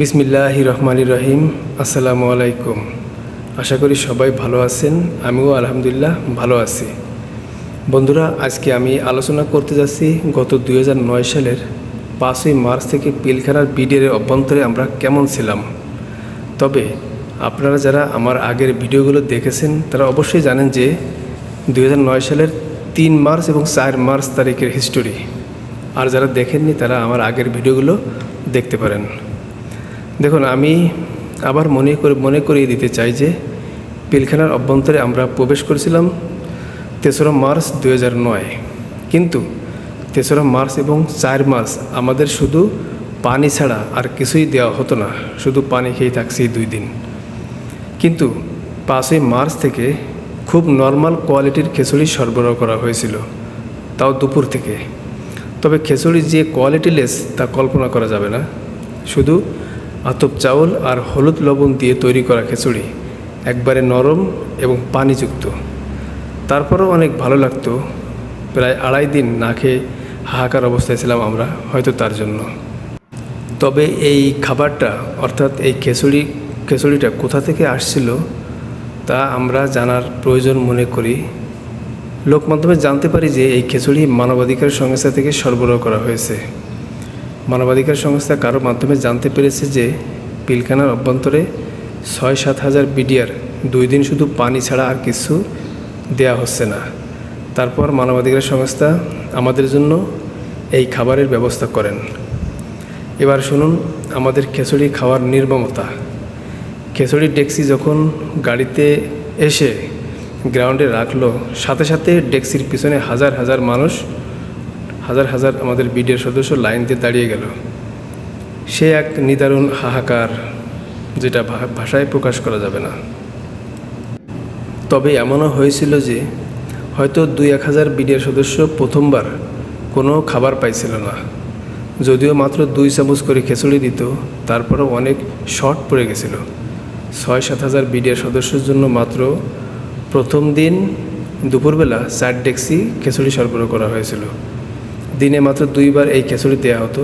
বিসমিল্লাহ রহমান রহিম। আসসালামু আলাইকুম। আশা করি সবাই ভালো আছেন। আমিও আলহামদুলিল্লাহ ভালো আছি। বন্ধুরা, আজকে আমি আলোচনা করতে যাচ্ছি গত দুই হাজার নয় সালের পাঁচই মার্চ থেকে পিলখানার বিডিএর অভ্যন্তরে আমরা কেমন ছিলাম। তবে আপনারা যারা আমার আগের ভিডিওগুলো দেখেছেন, তারা অবশ্যই জানেন যে দু হাজার নয় সালের তিন মার্চ এবং চার মার্চ তারিখের হিস্টোরি আর যারা দেখেননি, তারা আমার আগের ভিডিওগুলো দেখতে পারেন। দেখুন, আমি আবার মনে করে, মনে করিয়ে দিতে চাই যে পিলখানার অভ্যন্তরে আমরা প্রবেশ করেছিলাম তেসরা মার্চ দু নয়। কিন্তু তেসরা মার্চ এবং চার মার্চ আমাদের শুধু পানি ছাড়া আর কিছুই দেওয়া হতো না, শুধু পানি খেয়ে থাকছি দুই দিন। কিন্তু পাঁচই মার্চ থেকে খুব নর্মাল কোয়ালিটির খিচুড়ি সরবরাহ করা হয়েছিল, তাও দুপুর থেকে। তবে খিচুড়ি যে কোয়ালিটিলেস তা কল্পনা করা যাবে না, শুধু আতপ চাউল আর হলুদ লবণ দিয়ে তৈরি করা খিচুড়ি, একবারে নরম এবং পানিযুক্ত। তারপরও অনেক ভালো লাগতো। প্রায় আড়াই দিন না খেয়ে হাহাকার অবস্থায় ছিলাম আমরা, হয়তো তার জন্য। তবে এই খাবারটা, অর্থাৎ এই খিচুড়ি, খিচুড়িটা কোথা থেকে আসছিল, তা আমরা জানার প্রয়োজন মনে করি। লোক মাধ্যমে জানতে পারি যে এই খিচুড়ি মানবাধিকার সংস্থা থেকে সরবরাহ করা হয়েছে। মানবাধিকার সংস্থা কারও মাধ্যমে জানতে পেরেছে যে পিলখানার অভ্যন্তরে ছয় সাত হাজার বিডিআর দুই দিন শুধু পানি ছাড়া আর কিছু দেয়া হচ্ছে না। তারপর মানবাধিকার সংস্থা আমাদের জন্য এই খাবারের ব্যবস্থা করেন। এবার শুনুন আমাদের খিচুড়ি খাওয়ার নির্মমতা। খিচুড়ির ডেক্সি যখন গাড়িতে এসে গ্রাউন্ডে রাখল, সাথে সাথে ডেক্সির পিছনে হাজার হাজার মানুষ হাজার হাজার আমাদের বিডিএর সদস্য লাইন দিয়ে দাঁড়িয়ে গেল। সে এক নিদারুণ হাহাকার যেটা ভাষায় প্রকাশ করা যাবে না। তবে এমনও হয়েছিল যে হয়তো দুই এক হাজার বিডিআর সদস্য প্রথমবার কোনো খাবার পাইছিল না। যদিও মাত্র দুই চামচ করে খিচুড়ি দিত, তারপরেও অনেক শর্ট পড়ে গেছিল। ছয় সাত হাজার বিডিআর সদস্যের জন্য মাত্র প্রথম দিন দুপুরবেলা চার ডেক্সি খিচুড়ি সরবরাহ করা হয়েছিল। দিনে মাত্র দুইবার এই খিচুড়ি দেওয়া হতো,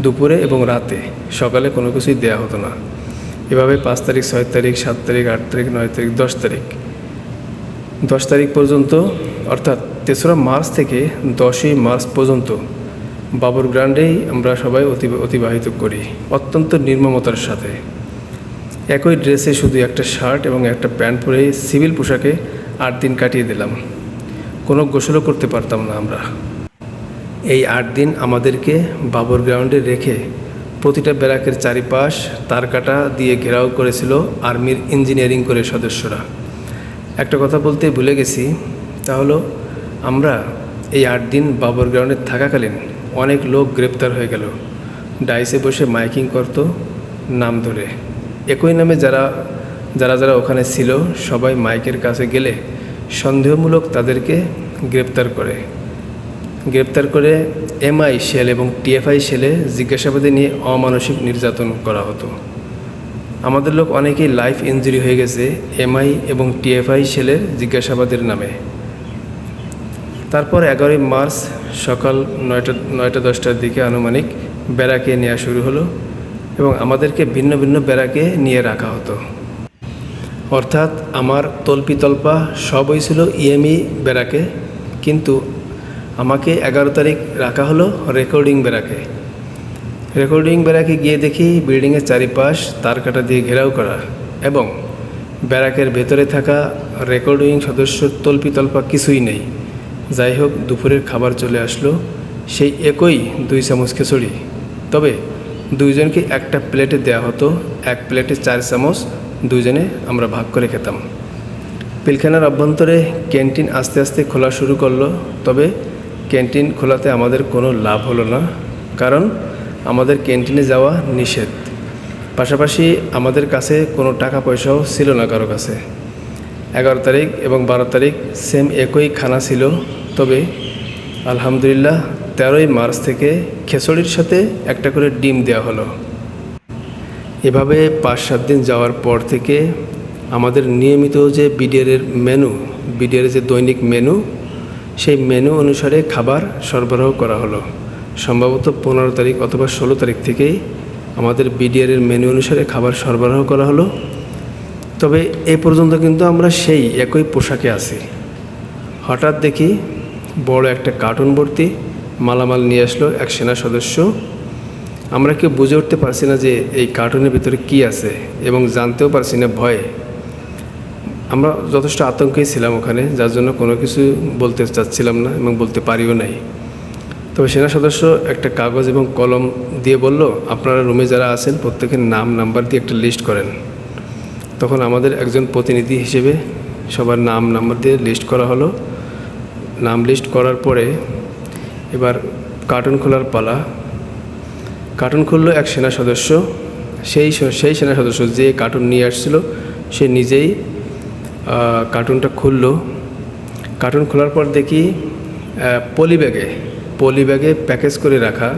দুপুরে এবং রাতে। সকালে কোনো কিছুই দেওয়া হতো না। এভাবে পাঁচ তারিখ, ছয় তারিখ, সাত তারিখ, আট তারিখ, নয় তারিখ, দশ তারিখ। দশ তারিখ পর্যন্ত, অর্থাৎ তেসরা মার্চ থেকে দশই মার্চ পর্যন্ত বাবর গ্রান্ডেই আমরা সবাই অতি, অতিবাহিত করি, অত্যন্ত নির্মমতার সাথে। একই ড্রেসে শুধু একটা শার্ট এবং একটা প্যান্ট পরে সিভিল পোশাকে আট দিন কাটিয়ে দিলাম। কোনো গোসলও করতে পারতাম না আমরা। এই আট দিন আমাদেরকে বাবর গ্রাউন্ডে রেখে প্রতিটা ব্যারাকের চারিপাশ তারকাটা দিয়ে ঘেরাও করেছিল আর্মির ইঞ্জিনিয়ারিং করে সদস্যরা। একটা কথা বলতে ভুলে গেছি, তা হলো আমরা এই আট দিন বাবর গ্রাউন্ডে থাকাকালীন অনেক লোক গ্রেপ্তার হয়ে গেল। ডাইসে বসে মাইকিং করত নাম ধরে। একই নামে যারা যারা যারা ওখানে ছিল সবাই মাইকের কাছে গেলে সন্দেহমূলক তাদেরকে গ্রেপ্তার করে। গ্রেপ্তার করে এমআই সেল এবং টিএফআই সেলে জিজ্ঞাসাবাদে নিয়ে অমানসিক নির্যাতন করা হতো। আমাদের লোক অনেকেই লাইফ ইঞ্জুরি হয়ে গেছে এমআই এবং টিএফআই সেলের জিজ্ঞাসাবাদের নামে। তারপর এগারোই মার্চ সকাল নয়টা নয়টা দশটার দিকে আনুমানিক ব্যারাকে নেওয়া শুরু হলো এবং আমাদেরকে ভিন্ন ভিন্ন ব্যারাকে নিয়ে রাখা হতো। অর্থাৎ আমার তল্পি তল্পা সবই ছিল ইএমই ব্যারাকে, কিন্তু আমাকে এগারো তারিখ রাখা হলো রেকর্ডিং ব্যারাকে। রেকর্ডিং ব্যারাকে গিয়ে দেখি বিল্ডিংয়ের চারিপাশ তার কাটা দিয়ে ঘেরাও করা এবং ব্যারাকের ভেতরে থাকা রেকর্ডিং সদস্য তল্পি তল্পা কিছুই নেই। যাই হোক দুপুরের খাবার চলে আসলো, সেই একই দুই চামচ খিচুড়ি। তবে দুইজনকে একটা প্লেটে দেওয়া হতো, এক প্লেটে চার চামচ, দুইজনে আমরা ভাগ করে খেতাম। পিলখানার অভ্যন্তরে ক্যান্টিন আস্তে আস্তে খোলা শুরু করল, তবে ক্যান্টিন খোলাতে আমাদের কোনো লাভ হলো না, কারণ আমাদের ক্যান্টিনে যাওয়া নিষেধ। পাশাপাশি আমাদের কাছে কোনো টাকা পয়সাও ছিল না কারও কাছে। এগারো তারিখ এবং বারো তারিখ সেম একই খানা ছিল, তবে আলহামদুলিল্লাহ তেরোই মার্চ থেকে খেচড়ির সাথে একটা করে ডিম দেওয়া হলো। এভাবে পাঁচ সাত দিন যাওয়ার পর থেকে আমাদের নিয়মিত যে বিডিআরের মেনু বিডিআরের যে দৈনিক মেনু সেই মেনু অনুসারে খাবার সরবরাহ করা হলো। সম্ভবত পনেরো তারিখ অথবা ষোলো তারিখ থেকেই আমাদের বিডিআরের মেনু অনুসারে খাবার সরবরাহ করা হলো। তবে এ পর্যন্ত কিন্তু আমরা সেই একই পোশাকে আছি। হঠাৎ দেখি বড় একটা কার্টুন ভর্তি মালামাল নিয়ে আসলো এক সেনা সদস্য। আমরা কেউ বুঝে উঠতে পারছি না যে এই কার্টুনের ভিতরে কি আছে এবং জানতেও পারছি না ভয়ে। আমরা যথেষ্ট আতঙ্কেই ছিলাম ওখানে, যার জন্য কোনো কিছু বলতে চাচ্ছিলাম না এবং বলতে পারিও নাই। তবে সেনা সদস্য একটা কাগজ এবং কলম দিয়ে বলল, আপনারা রুমে যারা আছেন, প্রত্যেকের নাম, নাম্বার দিয়ে একটা লিস্ট করেন। তখন আমাদের একজন প্রতিনিধি হিসেবে সবার নাম, নাম্বার দিয়ে লিস্ট করা হলো। নাম লিস্ট করার পরে এবার কার্টুন খোলার পালা। কার্টুন খুললো এক সেনা সদস্য। সেই সেই সেনা সদস্য যে কার্টুন নিয়ে আসছিল, সে নিজেই কার্টুনটা খুললো। কার্টুন খোলার পর দেখি পলি ব্যাগে পলি ব্যাগে প্যাকেজ করে রাখা।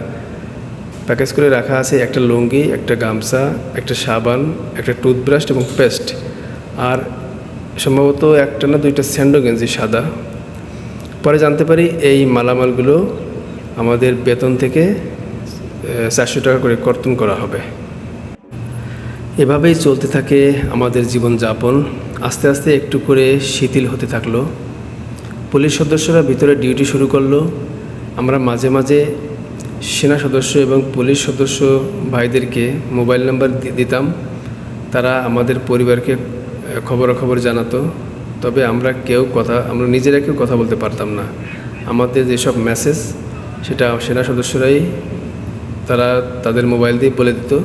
প্যাকেজ করে রাখা আছে একটা লুঙ্গি, একটা গামছা, একটা সাবান, একটা টুথব্রাশ এবং পেস্ট আর সম্ভবত একটা না দুইটা স্যান্ডো গেঞ্জি সাদা। পরে জানতে পারি এই মালামালগুলো আমাদের বেতন থেকে চারশো টাকা করে কর্তন করা হবে। এভাবেই চলতে থাকে আমাদের জীবনযাপন। আস্তে আস্তে একটু করে শিথিল হতে থাকল। পুলিশ সদস্যরা ভিতরে ডিউটি শুরু করল। আমরা মাঝে মাঝে সেনা সদস্য এবং পুলিশ সদস্য ভাইদেরকে মোবাইল নাম্বার দিতাম। তারা আমাদের পরিবারকে খবরাখবর জানাতো। তবে আমরা কেউ কথা, আমরা নিজেরা কেউ কথা বলতে পারতাম না। আমাদের যেসব মেসেজ সেটা সেনা সদস্যরাই, তারা তাদের মোবাইল দিয়ে বলে দিত।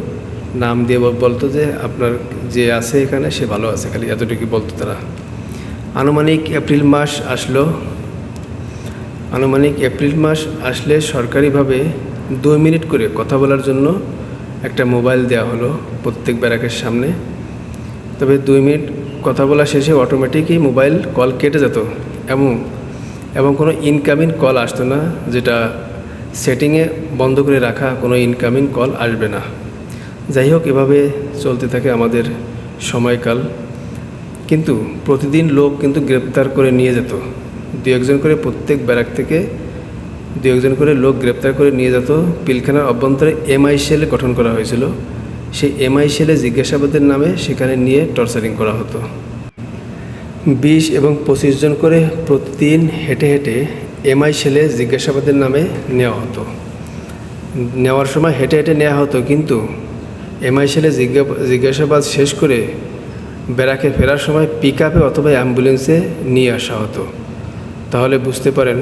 নাম দিয়ে বলতো যে আপনার যে আছে এখানে, সে ভালো আছে, খালি এতটুকু বলতো তারা। আনুমানিক এপ্রিল মাস আসলো। আনুমানিক এপ্রিল মাস আসলে সরকারিভাবে দুই মিনিট করে কথা বলার জন্য একটা মোবাইল দেওয়া হলো প্রত্যেক ব্যারাকের সামনে। তবে দুই মিনিট কথা বলা শেষে অটোমেটিকই মোবাইল কল কেটে যেত এবং এবং কোনো ইনকামিং কল আসতো না, যেটা সেটিংয়ে বন্ধ করে রাখা কোনো ইনকামিং কল আসবে না। যাই হোক, এভাবে চলতে থাকে আমাদের সময়কাল। কিন্তু প্রতিদিন লোক কিন্তু গ্রেপ্তার করে নিয়ে যেত। দু একজন করে প্রত্যেক ব্যারাক থেকে দু একজন করে লোক গ্রেপ্তার করে নিয়ে যেত। পিলখানার অভ্যন্তরে এমআই সেল গঠন করা হয়েছিল। সেই এমআই সেলে জিজ্ঞাসাবাদের নামে সেখানে নিয়ে টর্চারিং করা হতো। বিশ এবং পঁচিশ জন করে প্রতিদিন হেঁটে হেঁটে এমআই সেলে জিজ্ঞাসাবাদের নামে নেওয়া হতো। নেওয়ার সময় হেঁটে হেঁটে নেওয়া হতো, কিন্তু এমআই সেলে জিজ্ঞা- জিজ্ঞাসাবাদ শেষ করে ব্যারাকে ফেরার সময় পিক অথবা অ্যাম্বুলেন্সে নিয়ে আসা হতো। তাহলে বুঝতে পারেন,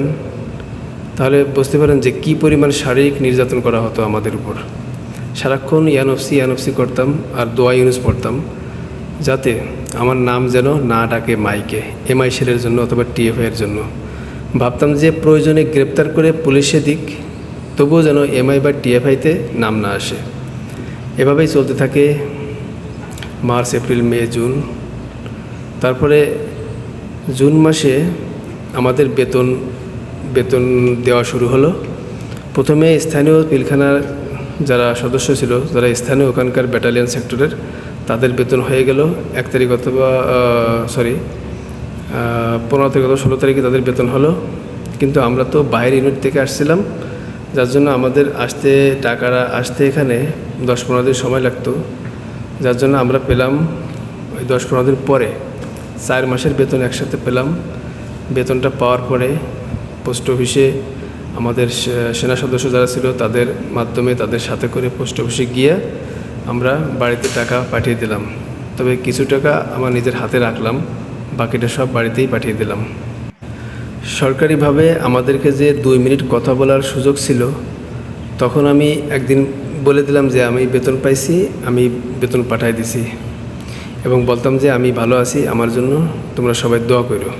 তাহলে বুঝতে পারেন যে কী পরিমাণ শারীরিক নির্যাতন করা হতো আমাদের উপর। সারাক্ষণ ইয়ানফসি ইয়ানফসি করতাম আর দোয়া ইউনুস পড়তাম, যাতে আমার নাম যেন না ডাকে মাইকে এমআই সেলের জন্য অথবা টিএফআইয়ের জন্য। ভাবতাম যে প্রয়োজনে গ্রেপ্তার করে পুলিশে দিক, তবুও যেন এমআই বা টিএফআইতে নাম না আসে। এভাবেই চলতে থাকে মার্চ, এপ্রিল, মে, জুন। তারপরে জুন মাসে আমাদের বেতন বেতন দেওয়া শুরু হলো। প্রথমে স্থানীয় পিলখানার যারা সদস্য ছিল, যারা স্থানীয় ওখানকার ব্যাটালিয়ান সেক্টরের তাদের বেতন হয়ে গেল এক তারিখ অথবা সরি পনেরো তারিখ অথবা ষোলো তারিখে তাদের বেতন হলো। কিন্তু আমরা তো বাইরের ইউনিট থেকে আসছিলাম। যার জন্য আমাদের আসতে টাকাটা আসতে এখানে দশ পনেরো দিন সময় লাগতো। যার জন্য আমরা পেলাম ওই দশ পনেরো দিন পরে, চার মাসের বেতন একসাথে পেলাম। বেতনটা পাওয়ার পরে পোস্ট অফিসে আমাদের সেনা সদস্য যারা ছিল তাদের মাধ্যমে তাদের সাথে করে পোস্ট অফিসে গিয়ে আমরা বাড়িতে টাকা পাঠিয়ে দিলাম। তবে কিছু টাকা আমার নিজের হাতে রাখলাম, বাকিটা সব বাড়িতেই পাঠিয়ে দিলাম। সরকারিভাবে আমাদেরকে যে দুই মিনিট কথা বলার সুযোগ ছিল, তখন আমি একদিন বলে দিলাম যে আমি বেতন পাইছি, আমি বেতন পাঠাই দিছি। এবং বলতাম যে আমি ভালো আছি, আমার জন্য তোমরা সবাই দোয়া করো।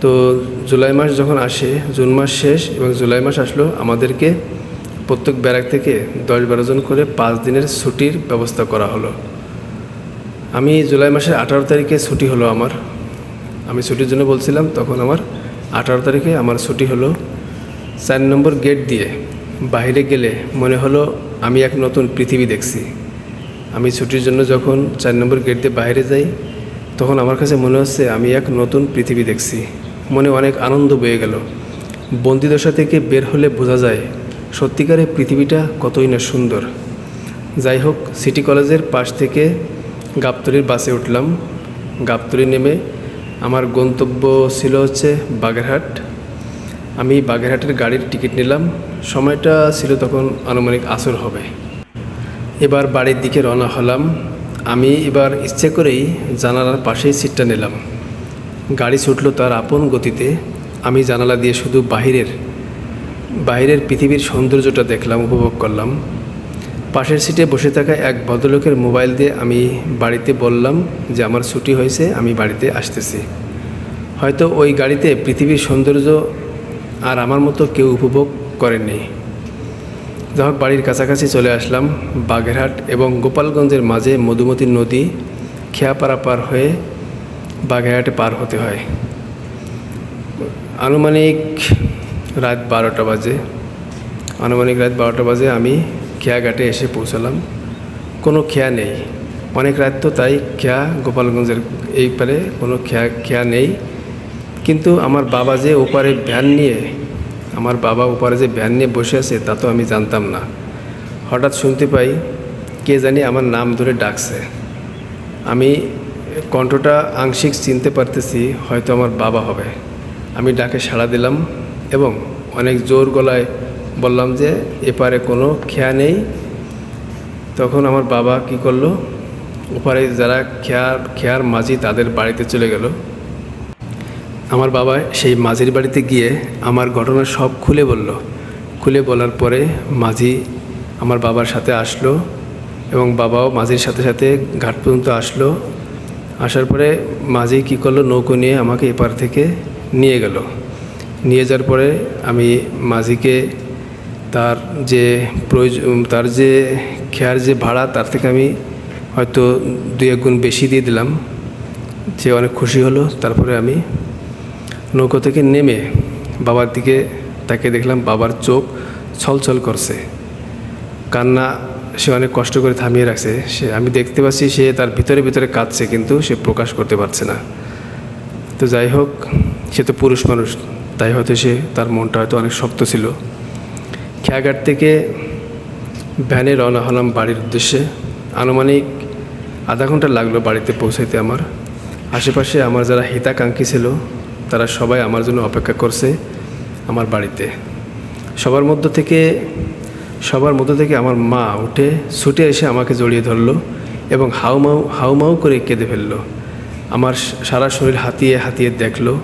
তো জুলাই মাস যখন আসে, জুন মাস শেষ এবং জুলাই মাস আসলো, আমাদেরকে প্রত্যেক ব্যারাক থেকে দশ বারো জন করে পাঁচ দিনের ছুটির ব্যবস্থা করা হলো। আমি জুলাই মাসের আঠারো তারিখে ছুটি হলো আমার। আমি ছুটির জন্য বলছিলাম, তখন আমার আঠারো তারিখে আমার ছুটি হলো চার নম্বর গেট দিয়ে বাইরে গেলে মনে হলো আমি এক নতুন পৃথিবী দেখছি। আমি ছুটির জন্য যখন চার নম্বর গেট দিয়ে বাইরে যাই, তখন আমার কাছে মনে হচ্ছে আমি এক নতুন পৃথিবী দেখছি। মনে অনেক আনন্দ বয়ে গেল। বন্দিদশা থেকে বের হলে বোঝা যায় সত্যিকারে পৃথিবীটা কতই না সুন্দর। যাই হোক সিটি কলেজের পাশ থেকে গাবতলির বাসে উঠলাম। গাবতলি নেমে আমার গন্তব্য ছিল হচ্ছে বাগেরহাট। আমি বাগেরহাটের গাড়ির টিকিট নিলাম। সময়টা ছিল তখন আনুমানিক আসর হবে। এবার বাড়ির দিকে রওনা হলাম। আমি এবার ইচ্ছে করেই জানালার পাশেই সিটটা নিলাম। গাড়ি ছুটলো তার আপন গতিতে। আমি জানালা দিয়ে শুধু বাহিরের বাইরের পৃথিবীর সৌন্দর্যটা দেখলাম, উপভোগ করলাম। পাশের সিটে বসে থাকা এক ভদ্রলোকের মোবাইল দিয়ে আমি বাড়িতে বললাম যে আমার ছুটি হয়েছে, আমি বাড়িতে আসতেছি। হয়তো ওই গাড়িতে পৃথিবীর সৌন্দর্য আর আমার মতো কেউ উপভোগ করেননি। যাহোক বাড়ির কাছাকাছি চলে আসলাম বাগেরহাট এবং গোপালগঞ্জের মাঝে মধুমতি নদী খেয়াপাড়া পার হয়ে বাগেরহাটে পার হতে হয়। আনুমানিক রাত বারোটা বাজে। আনুমানিক রাত বারোটা বাজে আমি খেয়াঘাটে এসে পৌঁছালাম। কোনো খেয়া নেই। অনেক রাত তো তাই খেয়া গোপালগঞ্জের এই পারে কোনো খেয়া খেয়া নেই। কিন্তু আমার বাবা যে ওপারে ভ্যান নিয়ে, আমার বাবা ওপারে যে ভ্যান নিয়ে বসে আছে তা তো আমি জানতাম না। হঠাৎ শুনতে পাই কে জানি আমার নাম ধরে ডাকছে। আমি কণ্ঠটা আংশিক চিনতে পারতেছি, হয়তো আমার বাবা হবে। আমি ডাকে সাড়া দিলাম এবং অনেক জোর গলায় বললাম যে, এপারে কোনো খেয়া নেই। তখন আমার বাবা কি করল? ওপারে যারা খেয়ার খেয়ার মাঝি তাদের বাড়িতে চলে গেল। আমার বাবা সেই মাঝির বাড়িতে গিয়ে আমার ঘটনা সব খুলে বলল। খুলে বলার পরে মাঝি আমার বাবার সাথে আসলো এবং বাবাও মাঝির সাথে সাথে ঘাট পর্যন্ত আসলো। আসার পরে মাঝি কী করল? নৌকো নিয়ে আমাকে এপার থেকে নিয়ে গেল। নিয়ে যাওয়ার পরে আমি মাঝিকে তার যে প্রয়োজন তার যে খেয়ার যে ভাড়া, তার থেকে আমি হয়তো দুই এক গুণ বেশি দিয়ে দিলাম। সে অনেক খুশি হলো। তারপরে আমি নৌকো থেকে নেমে বাবার দিকে তাকে দেখলাম, বাবার চোখ ছলছল করছে। কান্না সে অনেক কষ্ট করে থামিয়ে রাখছে। সে, আমি দেখতে পাচ্ছি সে তার ভিতরে ভিতরে কাঁদছে, কিন্তু সে প্রকাশ করতে পারছে না। তো যাই হোক, সে তো পুরুষ মানুষ, তাই হয়তো সে তার মনটা হয়তো অনেক শক্ত ছিল। খেয়াঘাট থেকে ভ্যানে রওনা হলাম বাড়ির উদ্দেশ্যে। আনুমানিক আধা ঘণ্টা লাগল বাড়িতে পৌঁছাইতে আমার। আশেপাশে আমার যারা হিতাকাঙ্ক্ষী ছিল, তারা সবাই আমার জন্য অপেক্ষা করছে আমার বাড়িতে। সবার মধ্য থেকে, সবার মধ্য থেকে আমার মা উঠে ছুটে এসে আমাকে জড়িয়ে ধরলো এবং হাউমাউ হাউমাউ করে কেঁদে ফেলল। আমার সারা শরীর হাতিয়ে হাতিয়ে দেখল।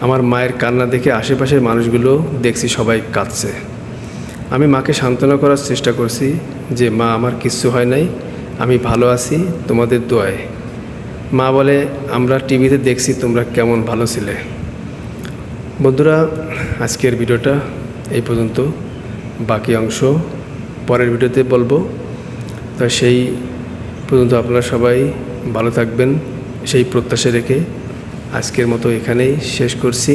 আমার মায়ের কান্না দেখে আশেপাশের মানুষগুলো দেখছি সবাই কাঁদছে। আমি মাকে সান্ত্বনা করার চেষ্টা করছি যে, মা, আমার কিচ্ছু হয় নাই। আমি ভালো আছি, তোমাদের দোয়ায়। মা বলে, আমরা টিভিতে দেখছি তোমরা কেমন ভালো ছিলে। বন্ধুরা, আজকের ভিডিওটা এই পর্যন্ত। বাকি অংশ পরের ভিডিওতে বলব। তো সেই পর্যন্ত আপনারা সবাই ভালো থাকবেন, সেই প্রত্যাশা রেখে আজকের মতো এখানেই শেষ করছি।